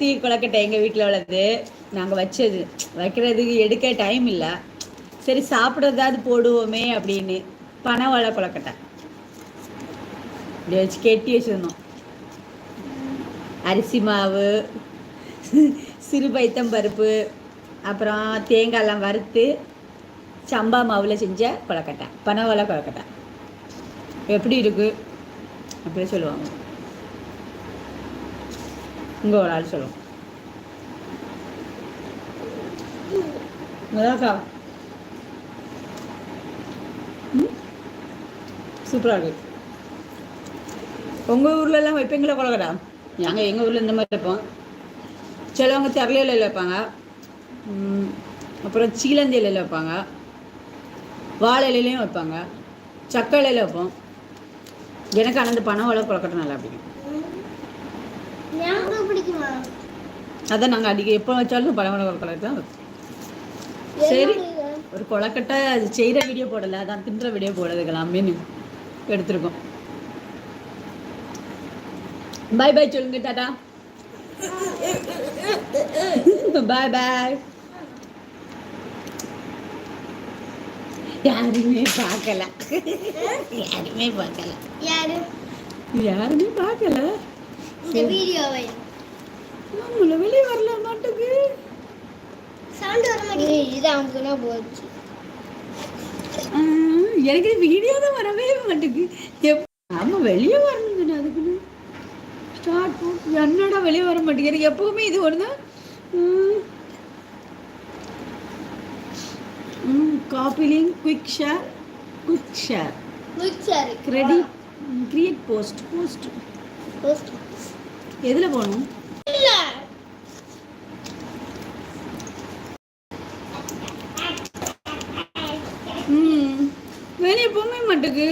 Tea kozhukattai எங்கள் வீட்டில் உள்ளது. நாங்கள் வச்சது. வைக்கிறதுக்கு எடுக்க டைம் இல்லை. சரி சாப்பிட்றதாவது போடுவோமே அப்படின்னு பனவாழை கொலக்கட்டை இப்படி வச்சு கெட்டி வச்சுருந்தோம். அரிசி மாவு சிறு பைத்தம் பருப்பு அப்புறம் தேங்காய்லாம் வறுத்து சம்பா மாவில் செஞ்ச கொலக்கட்டை பனவாழை கொலக்கட்டை எப்படி இருக்குது அப்படி சொல்லுவாங்க. இங்கே ஒரு ஆள் சொல்லுவோம் நல்லாக்கா சூப்பராக இருக்கு. உங்கள் ஊர்லலாம் வைப்பீங்களா கொலக்கட்டை நாங்கள் எங்கள் ஊரில் இந்த மாதிரி வைப்போம். சிலவங்க தரலையில் வைப்பாங்க. அப்புறம் சீலந்தி இலையில் வைப்பாங்க. வாழை இலையிலையும் வைப்பாங்க. சக்கலையில் வைப்போம். எனக்கு அந்த பணம் வள கொலக்கட்டை நல்லா பிடிக்கும். அதான் நாங்கள் அடிக்க எப்போ வச்சாலும் வள கொலக்கட்டை தான் சரி. ஒரு கொலக்கட்டை அது செய்கிற வீடியோ போடலை அதான் தின்ற வீடியோ போடுறதுக்கலாமேன்னு எடுத்திருக்கோம். பாய் பாய் சொல்லுங்க டாடா. பாய் பாய் யாருமே பார்க்கல. யாருமே பார்க்கல. யாரு? யாருமே பார்க்கல. இந்த வீடியோவை. நம்மள வெளியே வரல மாட்டுக்கு. சவுண்ட் வர மாட்டேங்குது. இது அமுக்குனா போச்சு. எனக்கு வீடியோ தான் வரவே மாட்டேங்குது. எப் ஆமாம் வெளியே வரணுங்க அதுக்குன்னு. ஸ்டார்ட் என்னடா வெளியே வர மாட்டேங்குது? எனக்கு எப்பவுமே இது ஒன்று தான் copy link quick share quick share mixer credit create post post எதுல போகணும்? வெளியே போகவே மாட்டேங்குது